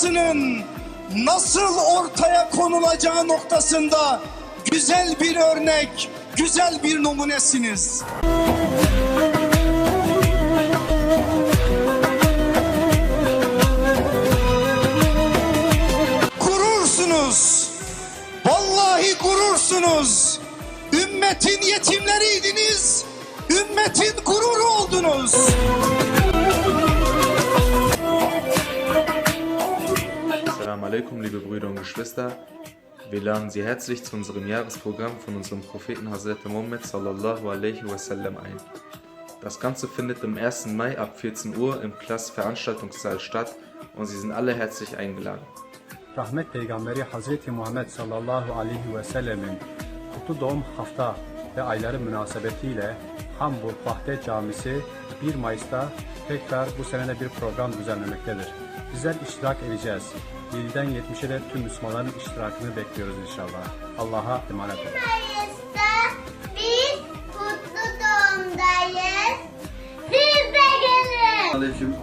davasının nasıl ortaya konulacağı noktasında güzel bir örnek, güzel bir numunesiniz. Gurursunuz. Vallahi gurursunuz. Ümmetin yetimleriydiniz. Ümmetin gururu oldunuz. Alaikum, liebe Brüder und Geschwister. Wir laden Sie herzlich zu unserem Jahresprogramm von unserem Propheten Hazrat Muhammad sallallahu alaihi wasallam ein. Das Ganze findet am 1. Mai ab 14 Uhr im Klass Veranstaltungssaal statt und Sie sind alle herzlich eingeladen. Rahmet Peygamberi Hazreti Muhammed sallallahu aleyhi ve sellemin kutlu doğum hafta ve ayları münasebetiyle Hamburg Vahdet Camisi 1 Mayıs'ta tekrar bu senede bir program düzenlemektedir. Bizler iştirak edeceğiz. 7'den 70'e de tüm Müslümanların iştirakını bekliyoruz inşallah. Allah'a emanet olun. Mayıs'ta biz kutlu doğumdayız. Siz de gelin. Aleyküm.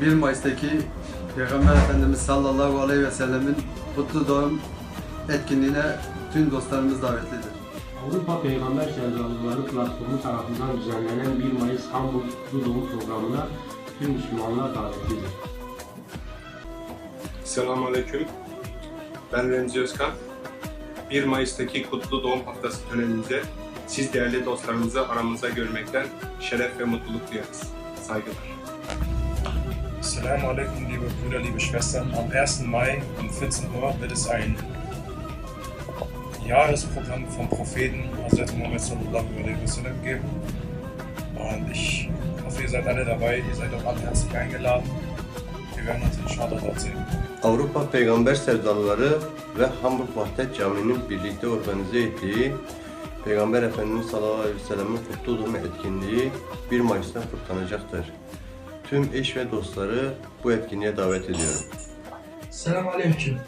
1 Mayıs'taki Peygamber Efendimiz sallallahu aleyhi ve sellemin kutlu doğum etkinliğine tüm dostlarımız davetlidir. Avrupa Peygamber Sevdalıları Platformu tarafından düzenlenen 1 Mayıs Hamburg Kutlu Doğum Programı'na tüm Müslümanlar davetlidir. Selamünaleyküm. Ben Remzi Özkan. 1 Mayıs'taki Kutlu Doğum Haftası döneminde siz değerli dostlarımızı aramızda görmekten şeref ve mutluluk duyarız. Saygılar. Assalamu alaikum, liebe Brüder, liebe Schwestern. Am 1. Mai um 14 Uhr wird es ein Jahresprogramm vom Propheten Hazrat Muhammad sallallahu alaihi wasallam geben. Und ich hoffe, ihr seid alle dabei. Ihr seid auch alle herzlich eingeladen. İnshallah dort sehen. Avrupa Peygamber Sevdalıları ve Hamburg Vahdet Camii'nin birlikte organize ettiği Peygamber Efendimiz sallallahu aleyhi ve sellem'in kutlu doğum etkinliği 1 Mayıs'ta kutlanacaktır. Tüm eş ve dostları bu etkinliğe davet ediyorum. Selamünaleyküm.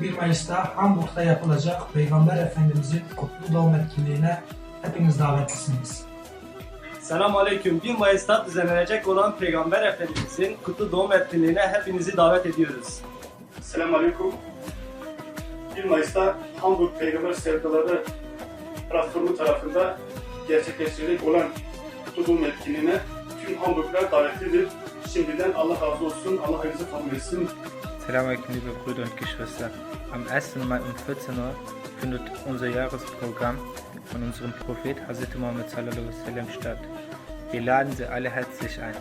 1 Mayıs'ta Hamburg'da yapılacak Peygamber Efendimizin kutlu doğum etkinliğine hepiniz davetlisiniz. Selamun Aleyküm. 1 Mayıs'ta düzenlenecek olan Peygamber Efendimizin kutlu doğum etkinliğine hepinizi davet ediyoruz. Selamünaleyküm. 1 Mayıs'ta Hamburg Peygamber Sevdaları platformu tarafında gerçekleştirilecek olan kutlu doğum etkinliğine tüm Hamburglar davetlidir. Şimdiden Allah razı olsun, Allah hayırlısı kabul etsin. Assalamualaikum liebe Brüder und Geschwister. Am 1. Mai um 14 Uhr findet unser Jahresprogramm von unserem Prophet Hazreti Muhammad sallallahu sellem statt. Wir laden Sie alle herzlich ein.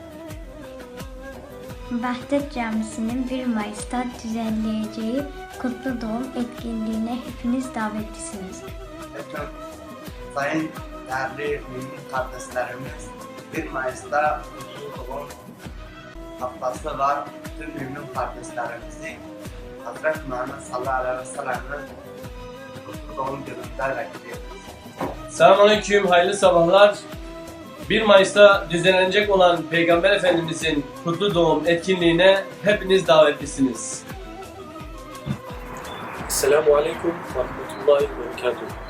Vahdet Camisi'nin 1 Mayıs'ta düzenleyeceği kutlu doğum etkinliğine hepiniz davetlisiniz. Bakın, sayın değerli mümin kardeşlerimiz 1 Mayıs'ta kutlu doğum haftası var. Tüm mümin kardeşlerimizi Hazreti Muhammed sallallahu aleyhi ve sellem'in kutlu doğum gününde bekliyoruz. Selamünaleyküm, hayırlı sabahlar. 1 Mayıs'ta düzenlenecek olan Peygamber Efendimizin kutlu doğum etkinliğine hepiniz davetlisiniz. Assalamu alaikum wa rahmatullahi wa barakatuh.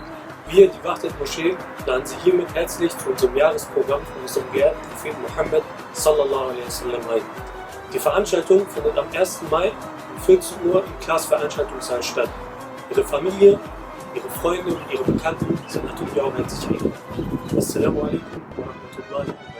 Wir, die Wachtet Moschee, laden Sie hiermit herzlich zu unserem Jahresprogramm von unserem geehrten Propheten Muhammad sallallahu alaihi wasallam ein. Die Veranstaltung findet am 1. Mai um 14 Uhr im Klassveranstaltungssaal statt. Ihre Familie, Ihre Freunde und Ihre Bekannten sind natürlich auch herzlich eingeladen. Assalamu alaikum wa rahmatullahi wa barakatuh.